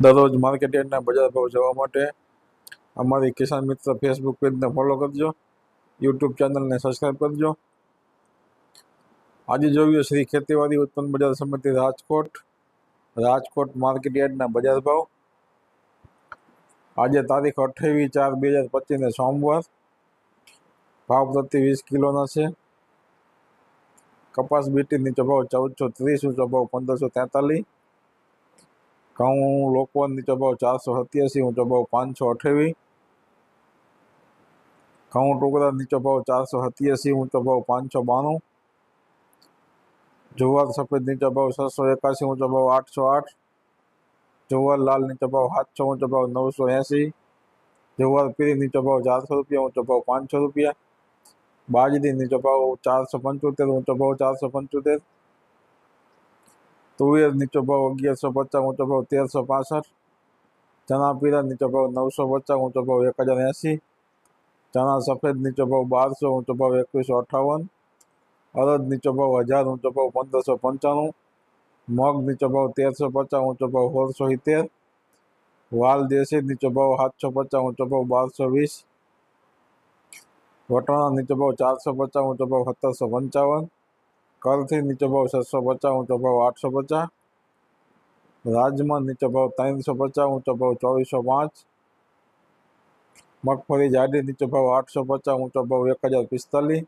દરરોજ માર્કેટ યાર્ડના બજાર ભાવ જોવા માટે અમારી કિસાન મિત્ર ફેસબુક પેજને ફોલો કરજો યુટ્યુબ ચેનલને સબસ્ક્રાઈબ કરજો આજે જોઈએ શ્રી ખેતીવાડી ઉત્પન્ન બજાર સમિતિ રાજકોટ રાજકોટ માર્કેટ યાર્ડના બજાર ભાવ આજે તારીખ અઠ્યાવીસ ચાર બે હજાર પચીસને સોમવાર ભાવ પ્રતિ વીસ કિલોના છે કપાસ બીટી નીચો ભાવ ચૌદસો ત્રીસ ઊંચો ભાવ પંદરસો તેતાલીસ ઘઉં લોકવન નીચો ભાવ ચારસો સત્યાસી ઊંચો ભાવ પાંચસો અઠ્યાવીસ ઘઉં ટુકડા નીચો ભાવ ચારસો સત્યાસી ઊંચો ભાવ પાંચસો બાણું જુવાર સફેદ નીચો ભાવ છસો એકાસી ઊંચો ભાવ આઠસો આઠ જુવાર લાલ નીચો ભાવ સાતસો ઊંચો ભાવ નવસો એંસી જુવાર પીળી નીચો ભાવ ચારસો રૂપિયા ઊંચો ભાવ પાંચસો રૂપિયા બાજરી નીચો ભાવ ચારસો પંચોતેર ઊંચો ભાવ ચારસો પંચોતેર તુવેર નીચો ભાવ અગિયારસો પચાસ ઊંચો ભાવ તેરસો પાસઠ ચણા પીળા નીચો ભાવ નવસો પચાસ ઊંચો ભાવ એક હજાર એંસી ચણા સફેદ નીચો ભાવ બારસો ઊંચો ભાવ એકવીસો અઠ્ઠાવન અડદ નીચો ભાવ હજાર ઊંચો ભાવ પંદરસો પંચાણું મગ નીચો ભાવ તેરસો પચાસ ઊંચો ભાવ સોળસો સિત્તેર વાલ દેશી નીચો ભાવ સાતસો પચાસ ઊંચો ભાવ બારસો વીસ વટાણા નીચો ભાવ ચારસો પચાસ ઊંચો ભાવ સત્તરસો પંચાવન કરથી નીચો ભાવ છસો પચાસ ઊંચો ભાવ આઠસો પચાસ રાજમાં નીચો ભાવ ત્રણસો પચાસ ઊંચો ભાવ ચોવીસો પાંચ મગફળી જાડી નીચો ભાવ આઠસો પચાસ ઊંચો ભાવ એક હજાર પિસ્તાલીસ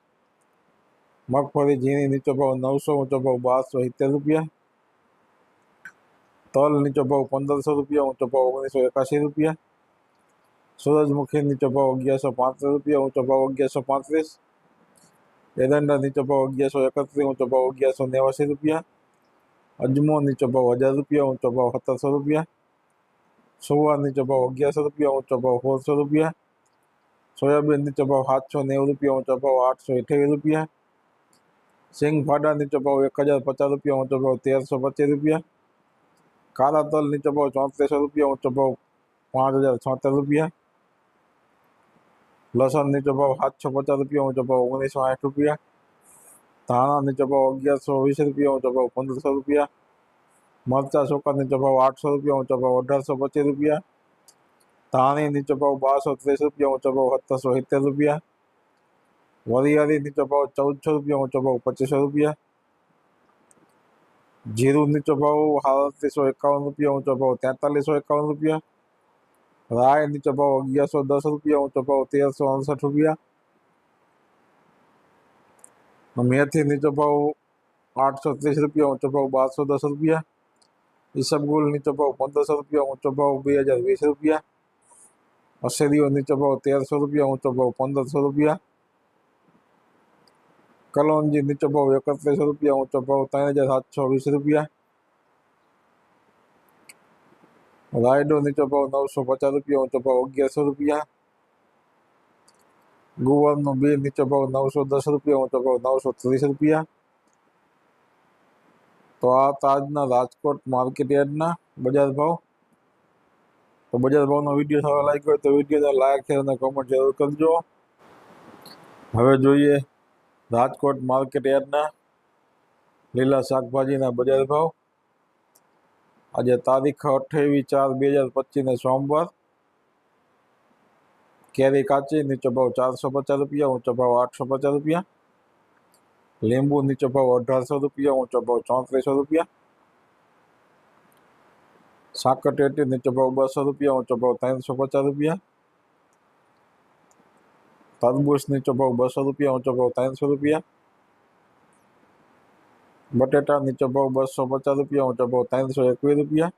મગફળી ઝીણી નીચો ભાવ નવસો ઊંચો ભાવ બારસો સિત્તેર રૂપિયા તલ નીચો ભાવ પંદરસો રૂપિયા ઊંચો ભાવ ઓગણીસો એકાસી રૂપિયા સૂરજમુખી નીચો ભાવ અગિયારસો પાંત્રીસ રૂપિયા ઊંચો ભાવ અગિયારસો પાંત્રીસ એરંડા નીચો ભાવ અગિયારસો એકત્રીસ ઊંચો ભાવ અગિયારસો નેવાસી રૂપિયા અજમો નીચો ભાવ હજાર રૂપિયા ઊંચો ભાવ સત્તરસો રૂપિયા સુવા નીચો ભાવ અગિયારસો રૂપિયા ઊંચો ભાવ સોળસો રૂપિયા સોયાબીન નીચો ભાવ સાતસો નેવું રૂપિયા ઊંચો ભાવ આઠસો અઠ્યાવીસ રૂપિયા સિંગ ફાડા નીચો ભાવ એક હજાર પચાસ રૂપિયા ઊંચો ભાવ તેરસો પચીસ રૂપિયા કાળા તલ નીચો ભાવ ચોત્રીસો રૂપિયા ઊંચો ભાવ પાંચ હજાર છોતેર રૂપિયા લસણ નીચો ભાવ સાતસો પચાસ રૂપિયા ઊંચો ભાવ ઓગણીસો આઠ રૂપિયા ધાણા નીચો ભાવ અગિયારસો વીસ રૂપિયા ઊંચો ભાવ પંદરસો રૂપિયા મરચા ચોખા નીચો ભાવ આઠસો રૂપિયા ઊંચો ભાવ અઢારસો પચીસ રૂપિયા ધાણી નીચો ભાવ બારસો ત્રીસ રૂપિયા ઊંચો ભાવ સત્તરસો સિત્તેર રૂપિયા વરિયાળી નીચો ભાવ ચૌદસો રૂપિયા ઊંચો ભાવ પચીસો રૂપિયા જીરું નીચો ભાવ સાડત્રીસો એકાવન રૂપિયા ઊંચો ભાવ તેતાલીસો એકાવન રૂપિયા हाँ, राय हिंदी चपा हो सौ दस रुपया हूँ चपाओ तेर सौ अड़सठ रुपया। मेथी हिंदी चपा आठ सौ तीस रुपया हूँ चपाओ बार सौ दस रुपया। ईसबगुल हिंदी चपा पंद्रह सौ रुपया हूँ चपाओ हो बे हज़ार बीस रुपया। अशेरी हिंदी चपा तेरह सौ रुपया हूँ चपाओ पंद्रह सौ रुपया। कलौन जी हिंदी चपा हो इकतीस रुपया हूँ चपाओ हो तीन हज़ार सात सौ बीस रुपया। રાયડો નીચો ભાવ નવસો પચાસ રૂપિયા ઊંચો ભાવ અગિયારસો રૂપિયા. ગુવારનો બે નીચો ભાવ નવસો દસ રૂપિયા ઊંચો ભાવ નવસો ત્રીસ રૂપિયા. તો આ તાજના રાજકોટ માર્કેટ યાર્ડના બજાર ભાવ. તો બજાર ભાવનો વીડિયો સારો લાગ્યો હોય તો વીડિયો લાઈક, શેર અને કોમેન્ટ જરૂર કરજો. હવે જોઈએ રાજકોટ માર્કેટ યાર્ડના લીલા શાકભાજીના બજાર ભાવ. આજે તારીખ અઠ્યાવીસ ચાર બે હજાર પચીસને સોમવાર કેરી કાચી નીચો ભાવ ચારસો પચાસ રૂપિયા ઊંચો ભાવ આઠસો પચાસ રૂપિયા લીંબુ નીચો ભાવ અઢારસો રૂપિયા ઊંચો ભાવ ચોત્રીસો રૂપિયા સાકરટેટી નીચો ભાવ બસો રૂપિયા ઊંચો ભાવ ત્રણસો પચાસ રૂપિયા તરબૂચ નીચો ભાવ બસો રૂપિયા ઊંચો ભાવ ત્રણસો રૂપિયા બટેટા નીચો ભાવ બસો પચાસ રૂપિયા ઊંચો ભાવ ત્રણસો એકવીસ રૂપિયા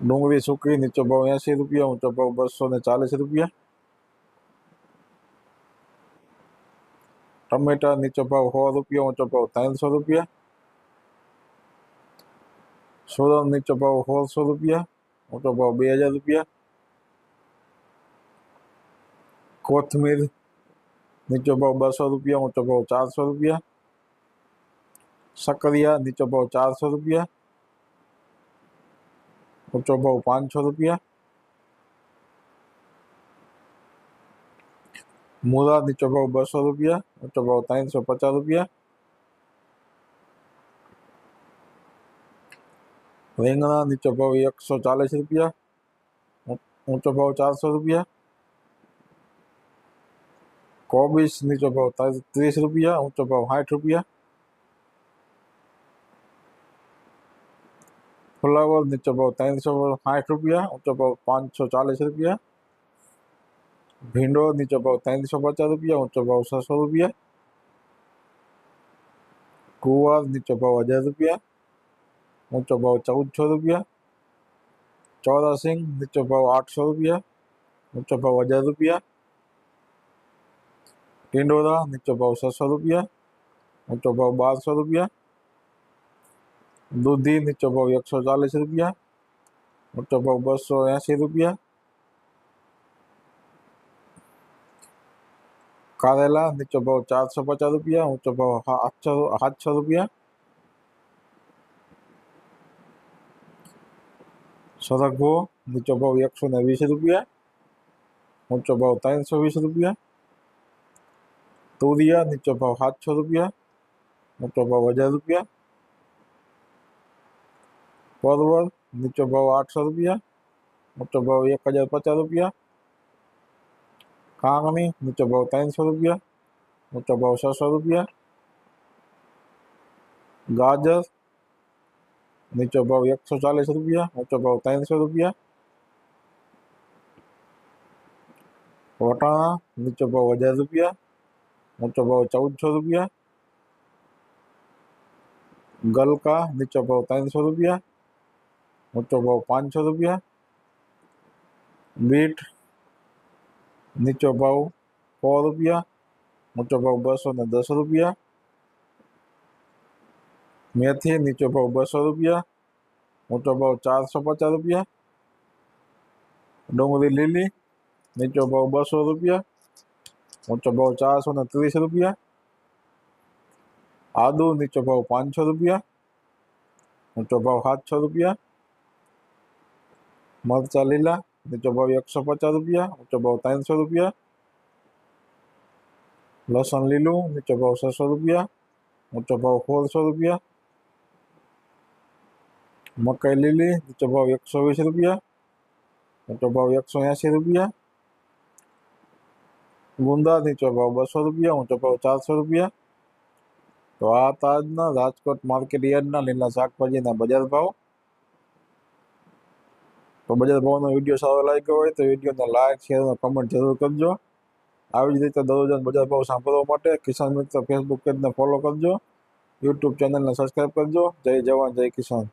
ડુંગળી સૂકવી નીચો ભાવ એંસી રૂપિયા ઊંચો ભાવ બસો ને ચાલીસ રૂપિયા ટમેટા નીચો ભાવ સો રૂપિયા ઊંચો ભાવ ત્રણસો રૂપિયા સોરમ નીચો ભાવ સોળસો રૂપિયા ઊંચો ભાવ બે હજાર રૂપિયા કોથમીર નીચો ભાવ બસો રૂપિયા ઊંચો ભાવ ચારસો રૂપિયા સકરિયા નીચો ભાવ ચારસો રૂપિયા ઊંચો ભાવ પાંચસો રૂપિયા મૂળા નીચો ભાવ બસો રૂપિયા ઊંચો ભાવ ત્રણસો પચાસ રૂપિયા રીંગણા નીચો ભાવ એકસો ચાલીસ રૂપિયા ઊં- ઊંચો ભાવ ચારસો રૂપિયા કોબીસ નીચો ભાવ તા- ત્રીસ રૂપિયા ઊંચો ભાવ સાઠ રૂપિયા ફ્લાવર નીચો ભાવ ત્રણસો સાઠ રૂપિયા ઊંચો ભાવ પાંચસો ચાલીસ રૂપિયા ભીંડો નીચો ભાવ ત્રણસો પચાસ રૂપિયા ઊંચો ભાવ છસો રૂપિયા ગુવાર નીચો ભાવ હજાર રૂપિયા ઊંચો ભાવ ચૌદસો રૂપિયા ચોરાસિંગ નીચો ભાવ આઠસો રૂપિયા ઊંચો ભાવ હજાર રૂપિયા ટિંડોરા નીચો ભાવ છસો રૂપિયા ઊંચો ભાવ બારસો રૂપિયા દૂધી નીચો ભાવ એકસો ચાલીસ રૂપિયા ઊંચો ભાવ બસો એંસી રૂપિયા કારેલા નીચો ભાવ ચારસો પચાસ રૂપિયા ઊંચો ભાવ સાતસો સાતસો રૂપિયા સરગવો નીચો ભાવ એકસો ને વીસ રૂપિયા ઊંચો ભાવ ત્રણસો વીસ રૂપિયા તુરિયા નીચો ભાવ સાતસો રૂપિયા ઊંચો ભાવ હજાર રૂપિયા પરવળ નીચો ભાવ આઠસો રૂપિયા ઊંચો ભાવ એક હજાર પચાસ રૂપિયા કાંગણી નીચો ભાવ ત્રણસો રૂપિયા ઊંચો ભાવ છસો રૂપિયા ગાજર નીચો ભાવ એકસો ચાલીસ રૂપિયા ઊંચો ભાવ ત્રણસો રૂપિયા વટાણા નીચો ભાવ હજાર રૂપિયા ऊंचो भाव चौदह रुपया। गल का नीचो भाव तीन सौ रुपया। ऊंचो भाव पाँच सौ रुपया। बीट नीचो भाव सौ रुपया। ऊंचो भाव बसो ने दस रुपया। मेथी नीचो भाव बसो रुपया। ऊंचो भाव चार सौ पचास रुपया। डोंगरी लीली नीचो भाव बसो रुपया। ઊંચો ભાવ ચારસો ને ત્રીસ રૂપિયા આદુ નીચો ભાવ પાંચસો રૂપિયા ઊંચો ભાવ સાતસો રૂપિયા મરચા લીલા નીચો ભાવ એકસો પચાસ રૂપિયા ઊંચો ભાવ ત્રણસો રૂપિયા લસણ લીલું નીચો ભાવ છસો રૂપિયા ઊંચો ભાવ સોળસો રૂપિયા મકાઈ લીલી નીચો ભાવ એકસો વીસ રૂપિયા ઊંચો ભાવ એકસો એંસી રૂપિયા ગુંદા નીચો ભાવ બસો રૂપિયા ઊંચો ભાવ ચારસો રૂપિયા તો આ હતા આજના રાજકોટ માર્કેટ યાર્ડના લીલા શાકભાજીના બજાર ભાવ તો બજાર ભાવનો વિડીયો સારો લાગ્યો હોય તો વિડીયોને લાઈક શેર અને કમેન્ટ જરૂર કરજો આવી જ રીતે દરરોજ બજાર ભાવ સાંભળવા માટે કિસાન મિત્ર ફેસબુક પેજને ફોલો કરજો યુટ્યુબ ચેનલને સબસ્ક્રાઈબ કરજો જય જવાન જય કિસાન